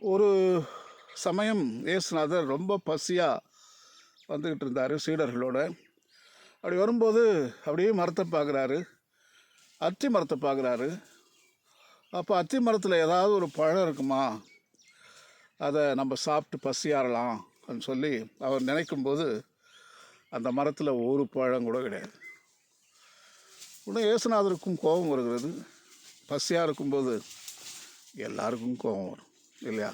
ஒரு சமயம் இயேசுநாதர் ரொம்ப பசியாக வந்துக்கிட்டு இருந்தார் சீடர்களோட. அப்படி வரும்போது அப்படியே மரத்தை பார்க்குறாரு. அத்தி மரத்தை பார்க்குறாரு. அப்போ அத்தி மரத்தில் ஏதாவது ஒரு பழம் இருக்குமா? அதை நம்ம சாப்பிட்டு பசியாறலாம் அப்படின்னு சொல்லி அவர் நினைக்கும்போது அந்த மரத்தில் ஒரு பழம் கூட கிடையாது. உடனே இயேசுநாதருக்கும் கோபம் வருகிறது. பசியாக இருக்கும்போது எல்லாருக்கும் கோபம் வரும். இல்லையா?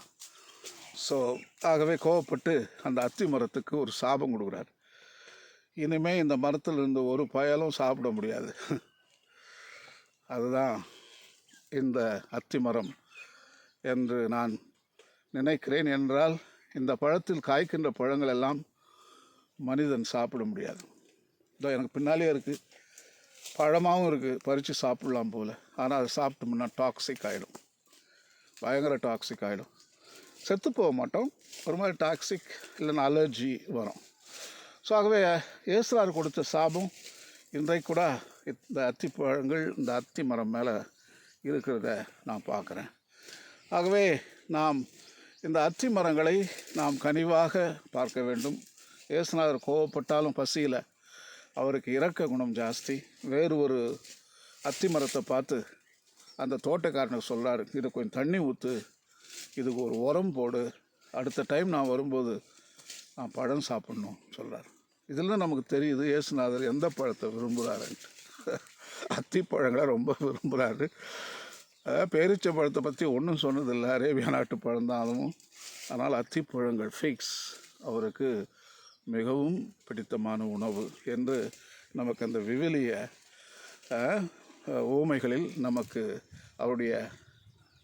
ஸோ ஆகவே கோவப்பட்டு அந்த அத்தி மரத்துக்கு ஒரு சாபம் கொடுக்குறாரு. இனிமேல் இந்த மரத்தில் இருந்து ஒரு பயலும் சாப்பிட முடியாது. அதுதான் இந்த அத்தி மரம் என்று நான் நினைக்கிறேன் என்றால் இந்த பழத்தில் காய்க்கின்ற பழங்கள் எல்லாம் மனிதன் சாப்பிட முடியாது. இதோ எனக்கு பின்னாலே இருக்குது பழமாகவும் இருக்குது பறித்து சாப்பிடலாம் போல். ஆனால் அதை சாப்பிட்டோம்னா டாக்ஸிக் ஆகிடும் பயங்கர டாக்ஸிக் ஆகிடும் செத்து போக மாட்டோம். ஒரு மாதிரி டாக்ஸிக் இல்லைன்னா அலர்ஜி வரும். ஸோ ஆகவே ஏசுரார் கொடுத்த சாபம் இன்றைக்கு கூட இந்த அத்தி பழங்கள் இந்த அத்தி மரம் மேலே இருக்கிறத நான் பார்க்குறேன். ஆகவே நாம் இந்த அத்தி மரங்களை நாம் கனிவாக பார்க்க வேண்டும். ஏசுநாதர் கோவப்பட்டாலும் பசியில். அவருக்கு இறக்க குணம் ஜாஸ்தி. வேறு ஒரு அத்தி மரத்தை பார்த்து அந்த தோட்டக்காரனுக்கு சொல்கிறாரு இது கொஞ்சம் தண்ணி ஊற்று இதுக்கு ஒரு உரம் போடு. அடுத்த டைம் நான் வரும்போது நான் பழம் சாப்பிட்ணும் சொல்கிறார் இதில் நமக்கு தெரியுது ஏசுநாதர் எந்த பழத்தை விரும்புகிறாருன்ட்டு அத்திப்பழங்களை ரொம்ப விரும்புகிறாரு பேரிச்ச பழத்தை பற்றி ஒன்றும் சொன்னதில்லை. அரேபியா நாட்டு பழம் தான் அதுவும். ஆனால் அத்திப்பழங்கள் ஃபிக்ஸ் அவருக்கு மிகவும் பிடித்தமான உணவு என்று நமக்கு அந்த விவிலிய ஓமைகளில் ஊமைகளில் நமக்கு அவருடைய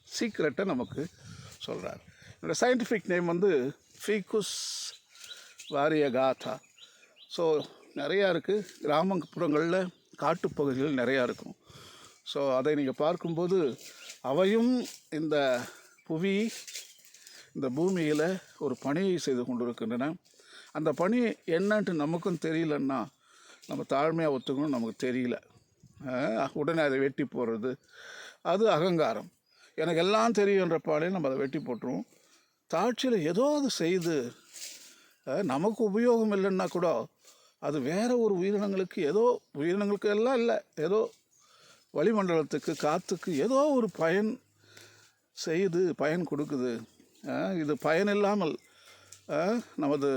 சீக்ரெட்டை நமக்கு சொல்கிறார் என்னோடய சயின்டிஃபிக் நேம் வந்து ஃபீகுஸ் வாரிய காதா ஸோ நிறையா இருக்குது கிராமப்புறங்களில் காட்டுப்பகுதிகள் நிறையா இருக்கும். ஸோ அதை நீங்கள் பார்க்கும்போது அவையும் இந்த புவி இந்த பூமியில் ஒரு பணியை செய்து கொண்டிருக்கின்றன. அந்த பணி என்னன்ட்டு நமக்கும் தெரியலன்னா நம்ம தாழ்மையாக ஒத்துக்கணும் நமக்கு தெரியல. உடனே அதை வெட்டி போடுறது. அது அகங்காரம். எனக்கு எல்லாம் தெரியுன்ற பாடே நம்ம அதை வெட்டி போட்டுருவோம். தாட்சியில் ஏதோ அது செய்து நமக்கு உபயோகம் இல்லைன்னா கூட அது வேறு ஒரு உயிரினங்களுக்கு ஏதோ உயிரினங்களுக்கு எல்லாம் இல்லை. ஏதோ வளிமண்டலத்துக்கு காற்றுக்கு ஏதோ ஒரு பயன் செய்து பயன் கொடுக்குது. இது பயன் இல்லாமல் நமது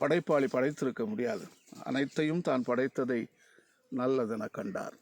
படைப்பாளி படைத்திருக்க முடியாது. அனைத்தையும் தான் படைத்ததை நல்லதென கண்டார்.